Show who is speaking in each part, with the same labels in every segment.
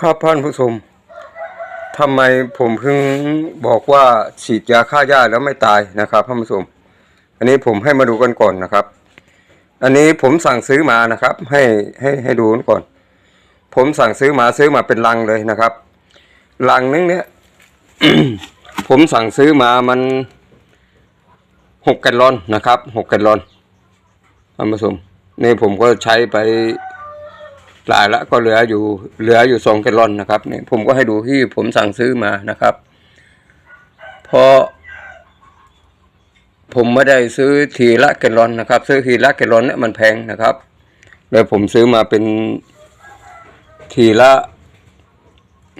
Speaker 1: ครับท่านผู้ชมทำไมผมเพิ่งบอกว่าฉีดยาฆ่าหญ้าแล้วไม่ตายนะครับท่านผู้ชมอันนี้ผมให้มาดูกันก่อนนะครับ อันนี้ผมสั่งซื้อมานะครับ ให้ให้ให้ดูกันก่อน ผมสั่งซื้อมาซื้อมาเป็นลังเลยนะครับลังนึงเนี้ยผมสั่งซื้อมามันหกแกลลอนนะครับหกแกลลอนท่านผู้ชมนี่ผมก็ใช้ไป ลายละก็เหลืออยู่เหลืออยู่สองแกลลอนนะครับนี่ผมก็ให้ดูที่ผมสั่งซื้อมานะครับเพราะผมไม่ได้ซื้อทีละแกลลอนนะครับ ซื้อทีละแกลลอนเนี่ยมันแพงนะครับเลยผมซื้อมาเป็นทีละ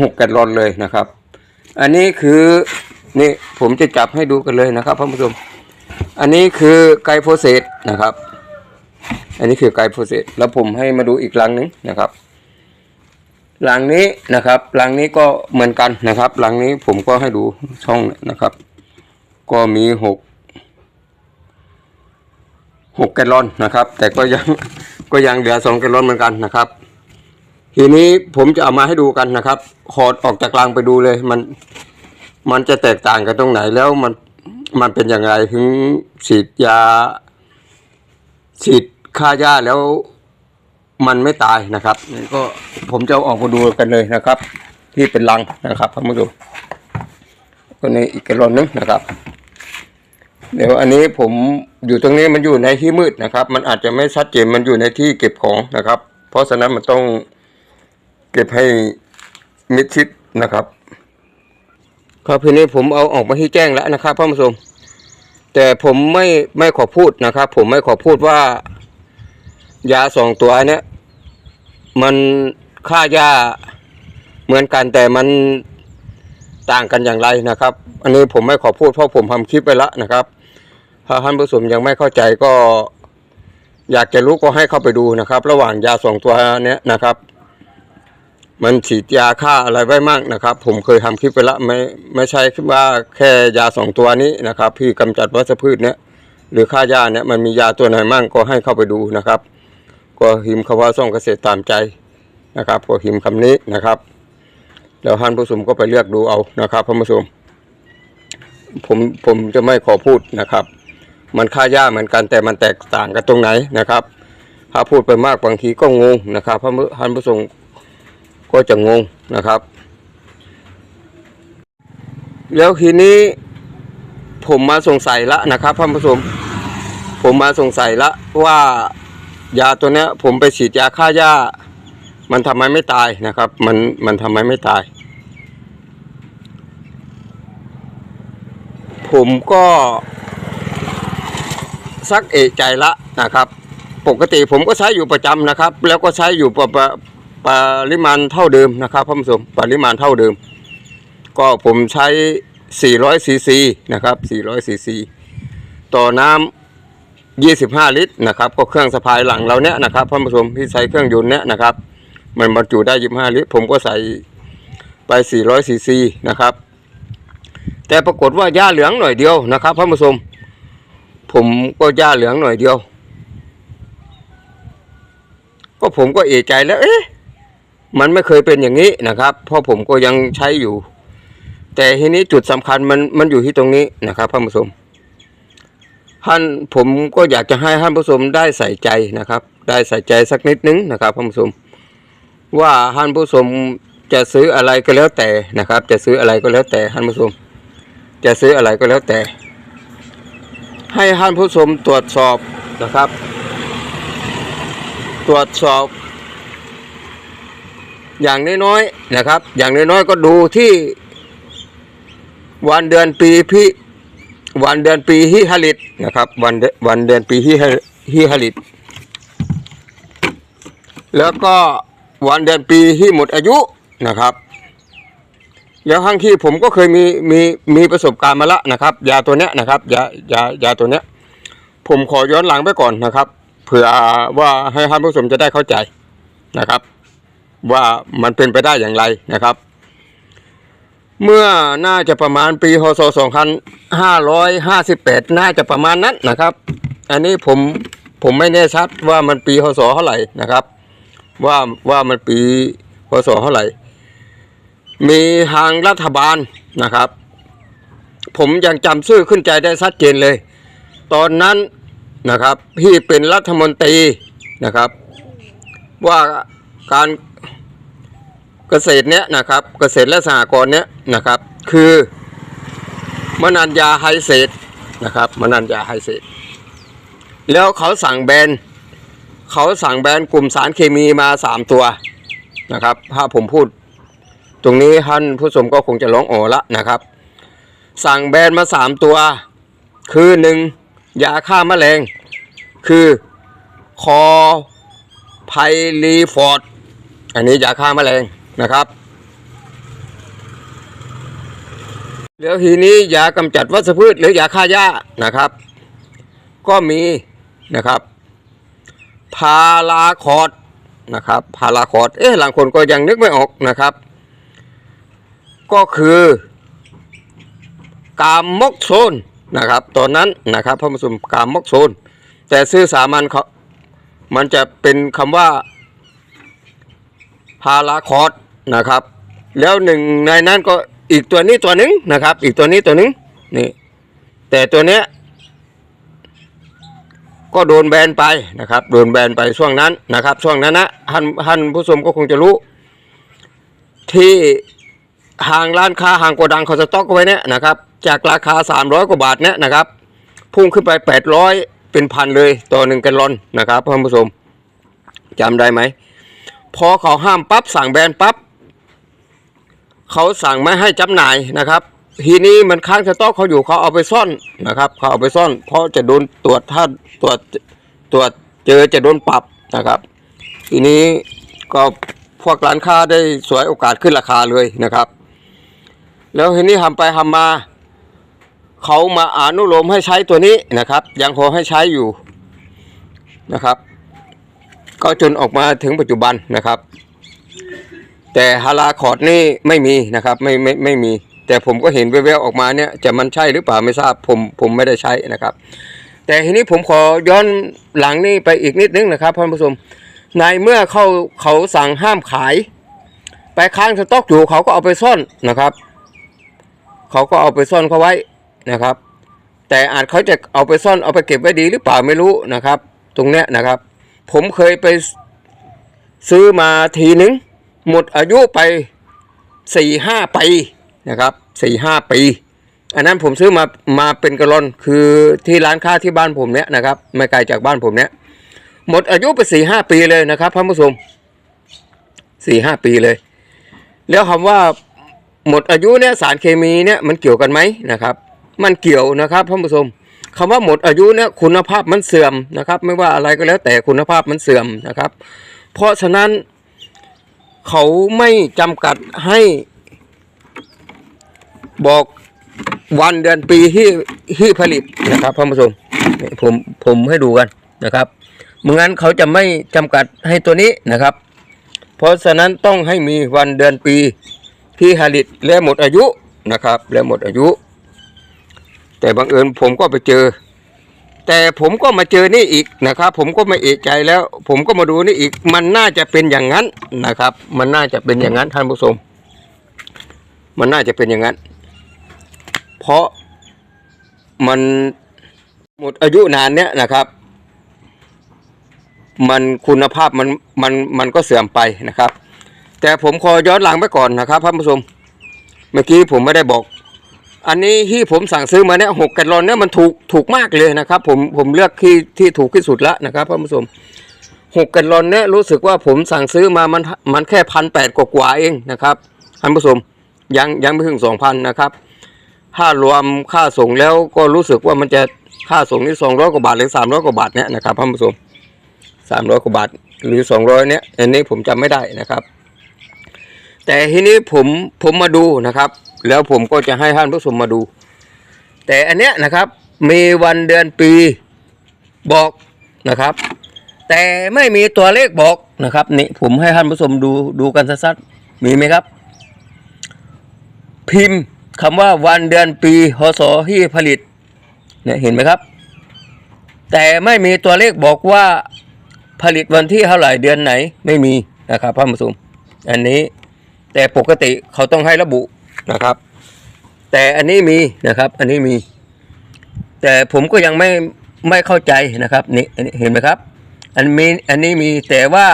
Speaker 1: หกแกลลอนเลยนะครับ อันนี้คือนี่ผมจะจับให้ดูกันเลยนะครับท่านผู้ชม อันนี้คือไกลโฟเซตนะครับ อันนี้คือไกด์โปรเซสแล้วผมให้มาดูอีกหลังหนึงนะครับหลังนี้นะครับหลังนี้ก็เหมือนกันนะครับหลังนี้ผมก็ให้ดูช่องนะครับ ก็มีหกหกแกลลอนนะครับ แต่ก็ยังก็ยังเหลือสองแกลลอนเหมือนกันนะครับ ทีนี้ผมจะเอามาให้ดูกันนะครับหอดออกจากรางไปดูเลยมันมันจะแตกต่างกันตรงไหนแล้วมันมันเป็นอย่างไรถึงฉีดยาฉีด ฆ่าหญ้าแล้วมันไม่ตายนะครับนี่ก็ผมจะเอาออกมาดูกันเลยนะครับ ที่เป็นรังนะครับท่านผู้ชมก็ในอีกกระลอนนึงนะครับ เดี๋ยวอันนี้ผมอยู่ตรงนี้มันอยู่ในที่มืดนะครับ มันอาจจะไม่ชัดเจนมันอยู่ในที่เก็บของนะครับ เพราะฉะนั้นมันต้องเก็บให้มิดชิดนะครับ ครับทีนี้ผมเอาออกมาที่แจ้งแล้วนะครับท่านผู้ชมแต่ผมไม่ไม่ขอพูดนะครับ ผมไม่ขอพูดว่า ยาสองตัวเนี้ยมันฆ่าหญ้าเหมือนกันแต่มันต่างกันอย่างไรนะครับ อันนี้ผมไม่ขอพูดเพราะผมทำคลิปไปแล้วนะครับ ถ้าท่านผู้ชมยังไม่เข้าใจก็ อยากจะรู้ก็ให้เข้าไปดูนะครับ ระหว่างยาสองตัวเนี้ยนะครับ มันฉีดยาฆ่าอะไรไว้มั่งนะครับ ผมเคยทำคลิปไปแล้วไม่ไม่ใช่ว่าแค่ยาสองตัวนี้นะครับที่กำจัดวัชพืชเนี้ยหรือฆ่าหญ้าเนี้ยมันมียาตัวไหนมั่งก็ให้เข้าไปดูนะครับ ก็หิมคำว่าส่องเกษตรตามใจนะครับ ก็หิมคำนี้นะครับแล้วท่านผู้ชมก็ไปเลือกดูเอานะครับท่านผู้ชมผมผมจะไม่ขอพูดนะครับ มันค่าหญ้าเหมือนกันแต่มันแตกต่างกันตรงไหนนะครับ ถ้าพูดไปมากบางทีก็งงนะครับผู้ท่านผู้ชมก็จะงงนะครับ แล้วทีนี้ผมมาสงสัยละนะครับท่านผู้ชม ผมมาสงสัยละว่า ยาตัวเนี้ยผมไปฉีดยาฆ่าหญ้า มันทำไมไม่ตายนะครับ มันมันทำไมไม่ตาย ผมก็สักเอะใจละนะครับ ปกติผมก็ใช้อยู่ประจำนะครับ แล้วก็ใช้อยู่ปรปรปริมาณเท่าเดิมนะครับท่านผู้ชมปริมาณเท่าเดิม ก็ผมใช้ 400ซีซีนะครับ400ซีซีต่อน้ำ 25 ลิตรนะครับ ก็เครื่องสะพายหลังเราเนี้ยนะครับท่านผู้ชมที่ใช้เครื่องยนต์เนี้ยนะครับ มันบรรจุได้ 25 ลิตร ผมก็ใส่ไป 400ซีซีนะครับ แต่ปรากฏว่าหญ้าเหลืองหน่อยเดียวนะครับท่านผู้ชมผมก็หญ้าเหลืองหน่อยเดียว ก็ผมก็เอะใจแล้วเอ๊ะมันไม่เคยเป็นอย่างนี้นะครับ เพราะผมก็ยังใช้อยู่ แต่ทีนี้จุดสำคัญมันมันอยู่ที่ตรงนี้นะครับท่านผู้ชม ท่านผมก็อยากจะให้ท่านผู้ชมได้ใส่ใจนะครับ ได้ใส่ใจสักนิดนึงนะครับท่านผู้ชมว่าท่านผู้ชมจะซื้ออะไรก็แล้วแต่นะครับ จะซื้ออะไรก็แล้วแต่ท่านผู้ชมจะซื้ออะไรก็แล้วแต่ ให้ท่านผู้ชมตรวจสอบนะครับ ตรวจสอบ อย่างน้อยๆนะครับ อย่างน้อยๆก็ดูที่วันเดือนปีพิ วันเดือนปีฮิฮลิตนะครับวันเดวันเดือนปีฮิฮฮิฮลิตแล้วก็วันเดือนปีที่หมดอายุนะครับแล้วครั้งที่ผมก็เคยมีมีมีประสบการณ์มาละนะครับยาตัวเนี้ยนะครับยายายาตัวเนี้ย ผมขอย้อนหลังไปก่อนนะครับ เผื่อว่าให้ท่านผู้ชมจะได้เข้าใจนะครับ ว่ามันเป็นไปได้อย่างไรนะครับ เมื่อน่าจะประมาณปีพศ2558 น่าจะประมาณนั้นนะครับ อันนี้ผมผมไม่แน่ชัดว่ามันปีพศเท่าไหร่นะครับ ว่าว่ามันปีพศเท่าไหร่ มีทางรัฐบาลนะครับ ผมยังจำชื่อขึ้นใจได้ชัดเจนเลย ตอนนั้นนะครับที่เป็นรัฐมนตรีนะครับ ว่าการ เกษตรเนี้ยนะครับ เกษตรและสหกรณ์เนี้ยนะครับ คือมนัญญาไฮเซตนะครับมนัญญาไฮเซตแล้วเขาสั่งแบนเขาสั่งแบนกลุ่มสารเคมีมาสามตัวนะครับ ถ้าผมพูด ตรงนี้ท่านผู้ชมก็คงจะร้องอ๋อละนะครับ สั่งแบนมาสามตัว คือหนึ่งยาฆ่าแมลง คือคอไพลีฟอร์ด อันนี้ยาฆ่าแมลง นะครับแล้วทีนี้ยากำจัดวัชพืชหรือยาฆ่าหญ้านะครับ ก็มีนะครับ พาราคอร์ดนะครับ พาราคอร์ดเอ๊ะหลังคนก็ยังนึกไม่ออกนะครับ ก็คือกามมกโซนนะครับ ตอนนั้นนะครับพระมสลิมกามมกโซน แต่ชื่อสามัญเขามันจะเป็นคำว่าพาราคอร์ด นะครับ แล้วหนึ่งในนั้นก็อีกตัวนี้ตัวหนึ่งนะครับ อีกตัวนี้ตัวหนึ่งนี่แต่ตัวเนี้ยก็โดนแบนไปนะครับ โดนแบนไปช่วงนั้นนะครับ ช่วงนั้นนะท่านท่านผู้ชมก็คงจะรู้ ที่ห่างร้านค้าห่างโกดังเขาสต็อกไว้เนี่ยนะครับ จากราคา 300 กว่าบาทเนี่ยนะครับ พุ่งขึ้นไป 800 เป็นพันเลยต่อหนึ่งแกลลอนนะครับท่านผู้ชมจำได้ไหมพอเขาห้ามปั๊บสั่งแบนปั๊บ เขาสั่งไม่ให้จำหน่ายนะครับ ทีนี้มันค้างสต็อกเขาอยู่เขาเอาไปซ่อนนะครับ เขาเอาไปซ่อน เพราะจะโดนตรวจถ้าตรวจตรวจเจอจะโดนปรับนะครับ ทีนี้ก็พวกร้านค้าได้สวยโอกาสขึ้นราคาเลยนะครับ แล้วทีนี้ทำไปทำมา เขามาอนุโลมให้ใช้ตัวนี้นะครับ ยังพอให้ใช้อยู่นะครับ ก็จนออกมาถึงปัจจุบันนะครับ แต่ฮาราคอร์ดนี่ไม่มีนะครับไม่ไม่ไม่มี แต่ผมก็เห็นแววๆออกมาเนี่ยจะมันใช่หรือเปล่าไม่ทราบผมผมไม่ได้ใช้นะครับ แต่ทีนี้ผมขอย้อนหลังนี่ไปอีกนิดนึงนะครับท่านผู้ชมในเมื่อเขาเขาสั่งห้ามขาย ไปค้างสต็อกอยู่เขาก็เอาไปซ่อนนะครับ เขาก็เอาไปซ่อนเขาไว้นะครับ แต่อาจเขาจะเอาไปซ่อนเอาไปเก็บไว้ดีหรือเปล่าไม่รู้นะครับ ตรงเนี้ยนะครับ ผมเคยไปซื้อมาทีนึง หมดอายุไปสี่ห้าปีนะครับสี่ห้าปี อันนั้นผมซื้อมามาเป็นกะลอนคือที่ร้านค้าที่บ้านผมเนี้ยนะครับไม่ไกลจากบ้านผมเนี้ยหมดอายุไปสี่ห้าปีเลยนะครับท่านผู้ชมสี่ห้าปีเลย แล้วคำว่าหมดอายุเนี่ยสารเคมีเนี่ยมันเกี่ยวกันไหมนะครับ มันเกี่ยวนะครับท่านผู้ชมคำว่าหมดอายุเนี่ยคุณภาพมันเสื่อมนะครับ ไม่ว่าอะไรก็แล้วแต่คุณภาพมันเสื่อมนะครับ เพราะฉะนั้น เขาไม่จำกัดให้บอกวันเดือนปีที่ที่ผลิตนะครับท่านผู้ชมผมผมให้ดูกันนะครับเมื่งั้นเขาจะไม่จำกัดให้ตัวนี้นะครับ เพราะฉะนั้นต้องให้มีวันเดือนปีที่ผลิตและหมดอายุนะครับ และหมดอายุ แต่บังเอิญผมก็ไปเจอ แต่ผมก็มาเจอนี่อีกนะครับ ผมก็ม่เอะใจแล้ว ผมก็มาดูนี่อีก มันน่าจะเป็นอย่างนั้นนะครับ มันน่าจะเป็นอย่างนั้นท่านผู้ชมมันน่าจะเป็นอย่างนั้น เพราะมันหมดอายุนานเนี้ยนะครับ มันคุณภาพมันมันมันก็เสื่อมไปนะครับ แต่ผมขอย้อนหลังไปก่อนนะครับท่านผู้ชมเมื่อกี้ผมไม่ได้บอก อันนี้ที่ผมสั่งซื้อมาเนี่ยหกแกลลอนเนี่ยมันถูกถูกมากเลยนะครับ ผมผมเลือกที่ที่ถูกที่สุดล้วนะครับท่านผู้ชมหกแกลลอนเนี่ยรู้สึกว่าผมสั่งซื้อมามันมันแค่พันแปดกว่าเองนะครับท่านผู้ชมยังยังไม่ถึงสองพันนะครับถ้ารวมค่าส่งแล้วก็รู้สึกว่ามันจะค่าส่งนี่สองร้อยกว่าบาทหรือสามร้อยกว่าบาทเนี่ยนะครับท่านผู้ชมสามร้อยกว่าบาทหรือสองร้อยเนี่ยอันนี้ผมจำไม่ได้นะครับ แต่ทีนี้ผมผมมาดูนะครับ แล้วผมก็จะให้ท่านผู้ชมมาดู แต่อันเนี้ยนะครับมีวันเดือนปีบอกนะครับ แต่ไม่มีตัวเลขบอกนะครับนี่ผมให้ท่านผู้ชมดูดูกันสัดๆมีไหมครับ พิมพ์คำว่าวันเดือนปีพศที่ผลิตเนี่ยเห็นไหมครับ แต่ไม่มีตัวเลขบอกว่าผลิตวันที่เท่าไหร่เดือนไหนไม่มีนะครับท่านผู้ชมอันนี้แต่ปกติเขาต้องให้ระบุ นะครับ แต่อันนี้มีนะครับ อันนี้มี แต่ผมก็ยังไม่ไม่เข้าใจนะครับนี่อันนี้เห็นไหมครับ อันมีอันนี้มีแต่ว่า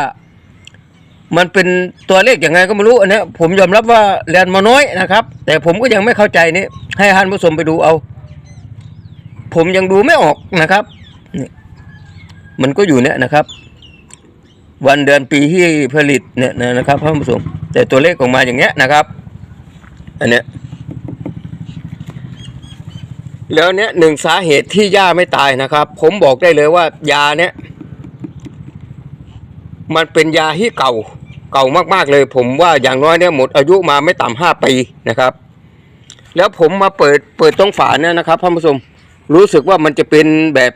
Speaker 1: มันเป็นตัวเลขอยังไงก็ไม่รู้อันนี้ผมยอมรับว่าเรียนมาน้อยนะครับ แต่ผมก็ยังไม่เข้าใจนี่ให้ท่านผู้ชมไปดูเอา ผมยังดูไม่ออกนะครับนี่มันก็อยู่เนี่ยนะครับ วันเดือนปีที่ผลิตเนี่ยนะครับท่านผู้ชมแต่ตัวเลขออกมาอย่างเงี้ยนะครับ อันเนี้ยแล้วเนี้ยหนึ่งสาเหตุที่ย่าไม่ตายนะครับ ผมบอกได้เลยว่ายาเนี้ยมันเป็นยาที่เก่าเก่ามากๆเลย ผมว่าอย่างน้อยเนี่ยหมดอายุมาไม่ต่ำห้าปีนะครับ แล้วผมมาเปิดเปิดตรงฝาเนี่ยนะครับท่านผู้ชมรู้สึกว่ามันจะเป็นแบบ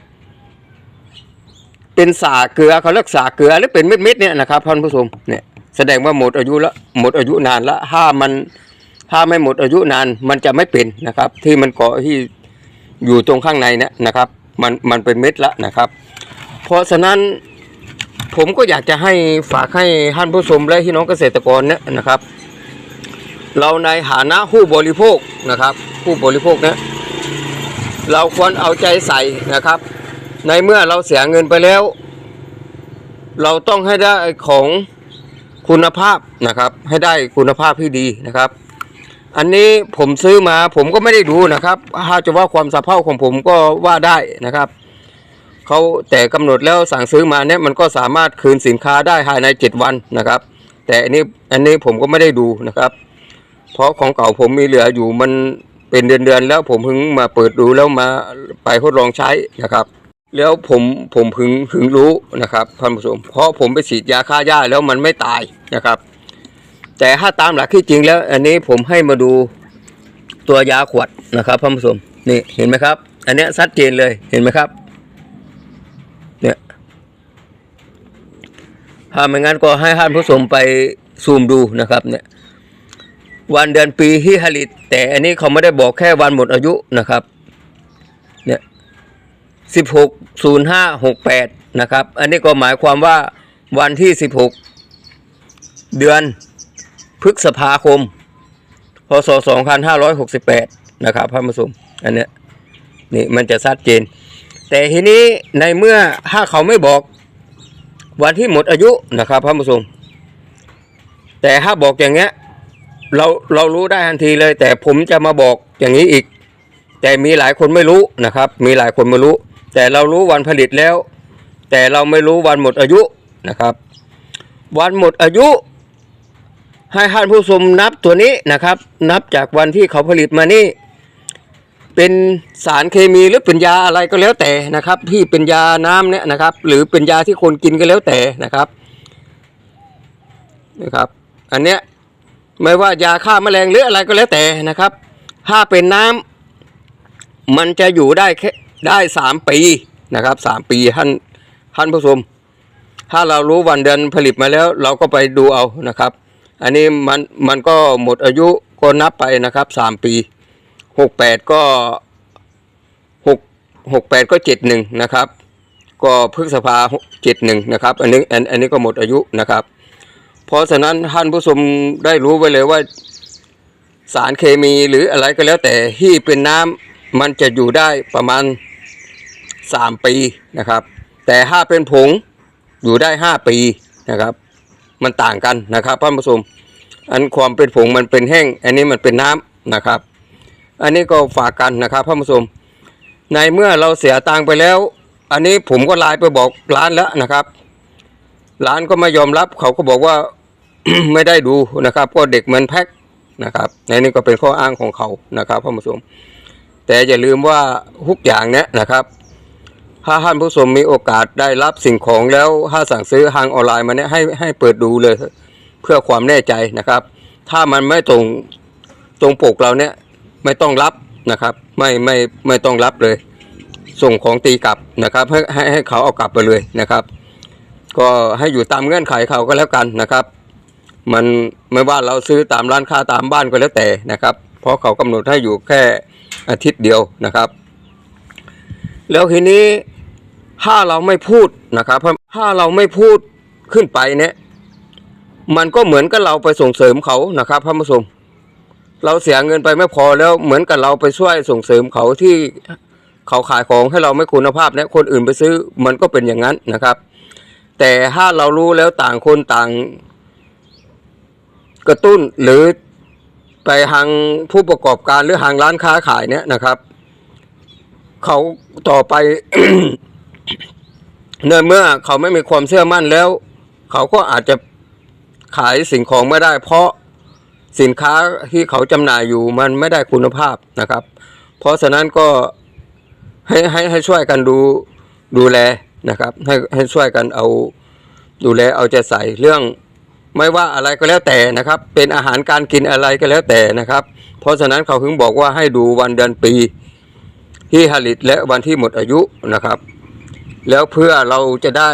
Speaker 1: เป็นสาเกลือเขาเรียกสาเกลือหรือเป็นเม็ดๆเนี่ยนะครับท่านผู้ชมเนี่ยแสดงว่าหมดอายุล้วหมดอายุนานล้วถ้ามัน ถ้าไม่หมดอายุนานมันจะไม่เป็นนะครับ ที่มันเกาะที่อยู่ตรงข้างในเนี่ยนะครับ มันมันเป็นเม็ดละนะครับ เพราะฉะนั้นผมก็อยากจะให้ฝากให้ท่านผู้ชมและพี่น้องเกษตรกรเนี่ยนะครับ เราในฐานะผู้บริโภคนะครับ ผู้บริโภคเนี่ยเราควรเอาใจใส่นะครับ ในเมื่อเราเสียเงินไปแล้ว เราต้องให้ได้ของคุณภาพนะครับ ให้ได้คุณภาพที่ดีนะครับ อันนี้ผมซื้อมาผมก็ไม่ได้ดูนะครับถ้าจะว่าความสะเพร่าของผมก็ว่าได้นะครับเขาแต่กำหนดแล้วสั่งซื้อมาเนี่ยมันก็สามารถคืนสินค้าได้ภายในเจ็ดวันนะครับ แต่อันนี้อันนี้ผมก็ไม่ได้ดูนะครับ เพราะของเก่าผมมีเหลืออยู่มันเป็นเดือนๆแล้วผมเพิ่งมาเปิดดูแล้วมาไปทดลองใช้นะครับ แล้วผมผมเพิ่งเพิ่งรู้นะครับท่านผู้ชมเพราะผมไปฉีดยาฆ่าหญ้าแล้วมันไม่ตายนะครับ แต่ถ้าตามหลักที่จริงแล้ว อันนี้ผมให้มาดูตัวยาขวดนะครับท่านผู้ชมนี่เห็นไหมครับ อันนี้ชัดเจนเลยเห็นไหมครับเนี่ยถ้าไม่งั้นก็ให้ท่านผู้ชมไปซูมดูนะครับเนี่ยวันเดือนปีที่ผลิต แต่อันนี้เขาไม่ได้บอกแค่วันหมดอายุนะครับเนี่ยสิบหกศูนย์ห้าหกแปดนะครับ อันนี้ก็หมายความว่าวันที่สิบหกเดือน พฤษภาคม พศสองพันะครับท่านผู้ชมอันเนี้ยนี่มันจะชัดเจน แต่ทีนี้ในเมื่อถ้าเขาไม่บอกวันที่หมดอายุนะครับท่านผู้ชมแต่ถ้าบอกอย่างเงี้ยเราเรารู้ได้ทันทีเลย แต่ผมจะมาบอกอย่างนี้อีก แต่มีหลายคนไม่รู้นะครับ มีหลายคนไม่รู้ แต่เรารู้วันผลิตแล้ว แต่เราไม่รู้วันหมดอายุนะครับ วันหมดอายุ ให้ท่านผู้ชมนับตัวนี้นะครับ นับจากวันที่เขาผลิตมานี่ เป็นสารเคมีหรือเป็นยาอะไรก็แล้วแต่นะครับ ที่เป็นยาน้ำเนี่ยนะครับ หรือเป็นยาที่คนกินก็แล้วแต่นะครับนะครับ อันเนี้ยไม่ว่ายาฆ่าแมลงหรืออะไรก็แล้วแต่นะครับ ถ้าเป็นน้ำมันจะอยู่ได้แค่ได้สามปีนะครับสามปีท่านท่านผู้ชม ถ้าเรารู้วันเดือนผลิตมาแล้ว เราก็ไปดูเอานะครับ อันนี้มันมันก็หมดอายุก็นับไปนะครับสามปีหกแปดก็หกหกแปดก็เจ็ดหนึ่งนะครับ ก็พฤษภาเจ็ดหนึ่งนะครับ อันนี้อันอันนี้ก็หมดอายุนะครับ เพราะฉะนั้นท่านผู้ชมได้รู้ไว้เลยว่าสารเคมีหรืออะไรก็แล้วแต่ที่เป็นน้ำมันจะอยู่ได้ประมาณสามปีนะครับ แต่ถ้าเป็นผงอยู่ได้ห้าปีนะครับ มันต่างกันนะครับท่านผู้ชมอันความเป็นผงมันเป็นแห้ง อันนี้มันเป็นน้ำนะครับ อันนี้ก็ฝากกันนะครับท่านผู้ชมในเมื่อเราเสียตังไปแล้ว อันนี้ผมก็ไลน์ไปบอกร้านแล้วนะครับ ร้านก็ไม่ยอมรับเขาก็บอกว่าไม่ได้ดูนะครับก็เด็กมันแพ็คนะครับในนี้ก็เป็นข้ออ้างของเขานะครับท่านผู้ชมแต่อย่าลืมว่าทุกอย่างเนี้ยนะครับ ถ้าท่านผู้ชมมีโอกาสได้รับสิ่งของแล้วถ้าสั่งซื้อทางออนไลน์มาเนี่ยให้ให้เปิดดูเลย เพื่อความแน่ใจนะครับ ถ้ามันไม่ตรงตรงปกเราเนี่ยไม่ต้องรับนะครับ ไม่ไม่ไม่ต้องรับเลย ส่งของตีกลับนะครับให้ให้ให้เขาเอากลับไปเลยนะครับ ก็ให้อยู่ตามเงื่อนไขเขาก็แล้วกันนะครับ มันไม่ว่าเราซื้อตามร้านค้าตามบ้านก็แล้วแต่นะครับ เพราะเขากำหนดให้อยู่แค่อาทิตย์เดียวนะครับ แล้วทีนี้ ถ้าเราไม่พูดนะครับถ้าเราไม่พูดขึ้นไปเนี่ย มันก็เหมือนกับเราไปส่งเสริมเขานะครับท่านผู้ชมเราเสียเงินไปไม่พอแล้วเหมือนกับเราไปช่วยส่งเสริมเขาที่เขาขายของให้เราไม่คุณภาพและคนอื่นไปซื้อมันก็เป็นอย่างนั้นนะครับ แต่ถ้าเรารู้แล้วต่างคนต่างกระตุ้นหรือไปทางผู้ประกอบการหรือทางร้านค้าขายเนี่ยนะครับ เขาต่อไป เนื่อเมื่อเขาไม่มีความเชื่อมั่นแล้ว เขาก็อาจจะขายสิ่งของไม่ได้ เพราะสินค้าที่เขาจำหน่ายอยู่มันไม่ได้คุณภาพนะครับ เพราะฉะนั้นก็ให้ให้ให้ช่วยกันดูดูแลนะครับ ให้ให้ช่วยกันเอาดูแลเอาใจใส่เรื่องไม่ว่าอะไรก็แล้วแต่นะครับ เป็นอาหารการกินอะไรก็แล้วแต่นะครับ เพราะฉะนั้นเขาถึงบอกว่าให้ดูวันเดือนปี ที่ผลิตและวันที่หมดอายุนะครับ แล้วเพื่อเราจะได้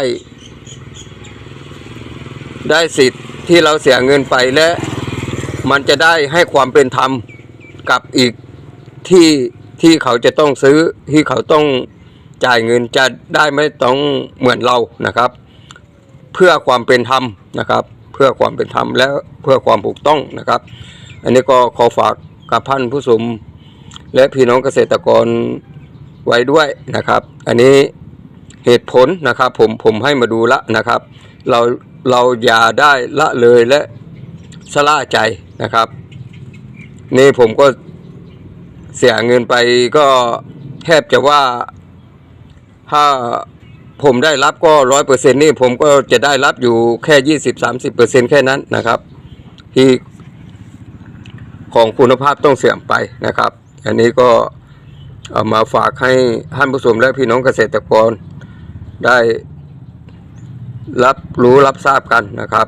Speaker 1: ได้สิทธิ์ที่เราเสียเงินไปและ มันจะได้ให้ความเป็นธรรมกับอีกที่ที่เขาจะต้องซื้อที่เขาต้องจ่ายเงินจะได้ไม่ต้องเหมือนเรานะครับ เพื่อความเป็นธรรมนะครับ เพื่อความเป็นธรรมและเพื่อความถูกต้องนะครับ อันนี้ก็ขอฝากกับท่านผู้ชมและพี่น้องเกษตรกรไว้ด้วยนะครับ อันนี้ เหตุผลนะครับ ผมผมให้มาดูละนะครับ เราเราอย่าได้ละเลยและสละใจนะครับ นี่ผมก็เสียเงินไปก็แทบจะว่าถ้าผมได้รับก็ร้อยเปอร์เซ็นนี่ผมก็จะได้รับอยู่แค่ยี่สิบสามสิบเปอร์เซ็นแค่นั้นนะครับ ที่ของคุณภาพต้องเสื่อมไปนะครับ อันนี้ก็เอามาฝากให้ท่านผู้ชมและพี่น้องเกษตรกร ได้รับรู้รับทราบกันนะครับ